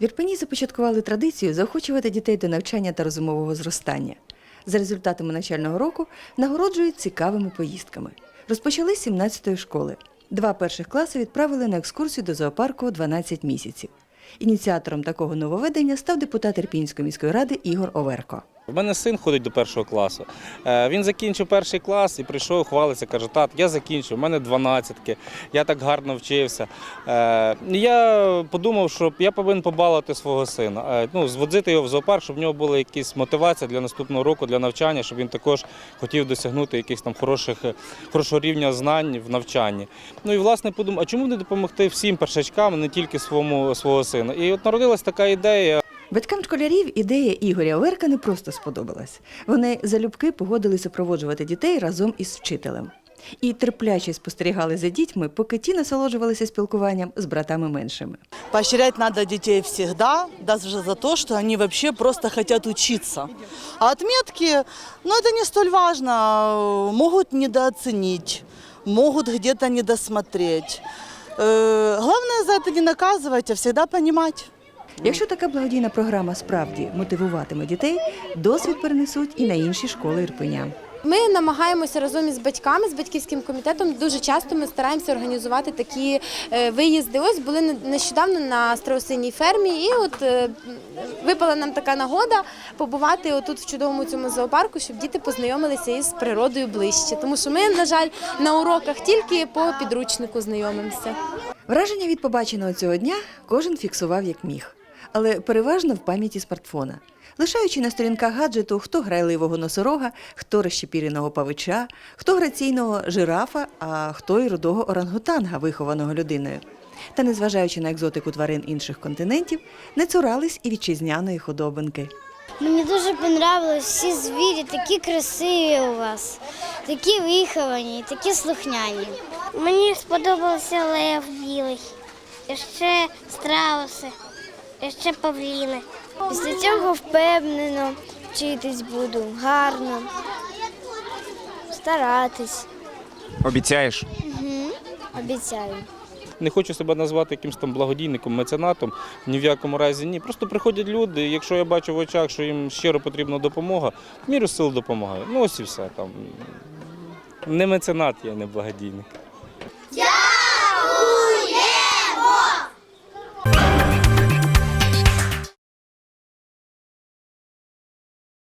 В Ірпені започаткували традицію заохочувати дітей до навчання та розумового зростання. За результатами навчального року нагороджують цікавими поїздками. Розпочали з 17-ї школи. Два перших класи відправили на екскурсію до зоопарку 12 місяців. Ініціатором такого нововведення став депутат Ірпінської міської ради Ігор Оверко. У мене син ходить до першого класу. Е, Він закінчив перший клас і прийшов, хвалиться, каже, тат, я закінчив, у мене дванадцятки, я так гарно вчився. Е, Я подумав, що я повинен побалувати свого сина, Е, ну, зводити його в зоопарк, щоб в нього була якась мотивація для наступного року, для навчання, щоб він також хотів досягнути якихось там хороших, хорошого рівня знань в навчанні. Ну і власне подумав, а чому не допомогти всім першачкам, не тільки своєму свого сина? І от народилась така ідея. Батькам школярів ідея Ігоря Оверка не просто сподобалась. Вони залюбки погодилися супроводжувати дітей разом із вчителем. І терпляче спостерігали за дітьми, поки ті насолоджувалися спілкуванням з братами меншими. Поощрять надо детей всегда, даже за то, что они вообще просто хотят учиться. А отметки, ну это не столь важно, могут недооценить, могут где-то недосмотреть. Э, Главное за это не наказывать, а всегда понимать. Якщо така благодійна програма справді мотивуватиме дітей, досвід перенесуть і на інші школи Ірпеня. Ми намагаємося разом із батьками, з батьківським комітетом. Дуже часто ми стараємося організувати такі е, виїзди. Ось були не- нещодавно на страусиній фермі, і от е, випала нам така нагода побувати отут в чудовому цьому зоопарку, щоб діти познайомилися із природою ближче. Тому що ми, на жаль, на уроках тільки по підручнику знайомимося. Враження від побаченого цього дня кожен фіксував як міг, але переважно в пам'яті смартфона. Лишаючи на сторінках гаджету, хто грайливого носорога, хто розщепіреного павича, хто граційного жирафа, а хто й рудого орангутанга, вихованого людиною. Та незважаючи на екзотику тварин інших континентів, не цурались і вітчизняної худобинки. Мені дуже понравилось всі звірі, такі красиві у вас, такі виховані, такі слухняні. Мені сподобався лев білий, ще страуси, ще павліни. Після цього впевнено вчитись буду, гарно, старатись, Обіцяєш? обіцяю. Не хочу себе назвати якимось там благодійником, меценатом. Ні в якому разі ні. Просто приходять люди. Якщо я бачу в очах, що їм щиро потрібна допомога, в міру сил допомагаю. Ну ось і все там. Не меценат, я не благодійник.